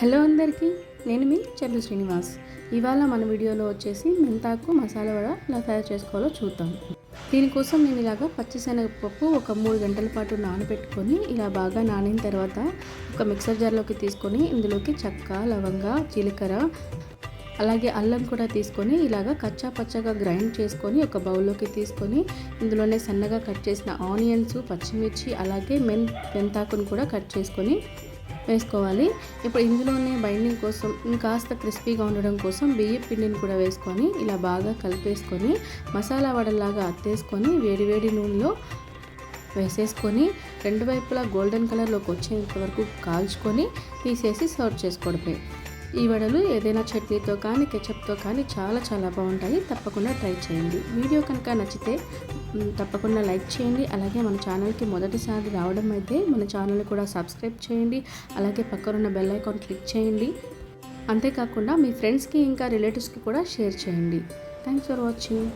Hello అందరికీ నేను మీ చెల్లు శ్రీనివాస్. ఇవాళ మన వీడియోలో వచ్చేసి మెంతాకు మసాలా వడ ఎలా తయారు చేసుకోవాలో చూద్దాం. దీనికోసం నేను ఇలాగ పచ్చిశనగపప్పు ఒక మూడు గంటల పాటు నానబెట్టుకొని ఇలా బాగా నానిన తర్వాత ఒక మిక్సర్ జార్లోకి తీసుకొని ఇందులోకి చెక్క లవంగ జీలకర్ర అలాగే అల్లం కూడా తీసుకొని ఇలాగ కచ్చా పచ్చగా గ్రైండ్ చేసుకొని ఒక బౌల్లోకి తీసుకొని ఇందులోనే సన్నగా కట్ చేసిన ఆనియన్స్ పచ్చిమిర్చి అలాగే మెన్ మెంతాకును కూడా కట్ చేసుకొని వేసుకోవాలి. ఇప్పుడు ఇందులోనే బైండింగ్ కోసం ఇంకాస్త క్రిస్పీగా ఉండడం కోసం బియ్యం పిండిని కూడా వేసుకొని ఇలా బాగా కలిపేసుకొని మసాలా వడల్లాగా అత్తేసుకొని వేడివేడి నూనెలో వేసేసుకొని రెండు వైపులా గోల్డెన్ కలర్లోకి వచ్చేంత వరకు కాల్చుకొని తీసేసి సర్వ్ చేసుకోవడమే. ఈ వడలు ఏదైనా చట్నీతో కానీ కెచప్తో కానీ చాలా చాలా బాగుంటాయి. తప్పకుండా ట్రై చేయండి. వీడియో కనుక నచ్చితే తప్పకుండా లైక్ చేయండి. అలాగే మన ఛానల్కి మొదటిసారి రావడం అయితే మన ఛానల్ని కూడా సబ్స్క్రైబ్ చేయండి. అలాగే పక్కనున్న బెల్ ఐకాన్ క్లిక్ చేయండి. అంతేకాకుండా మీ ఫ్రెండ్స్కి ఇంకా రిలేటివ్స్కి కూడా షేర్ చేయండి. Thanks for watching.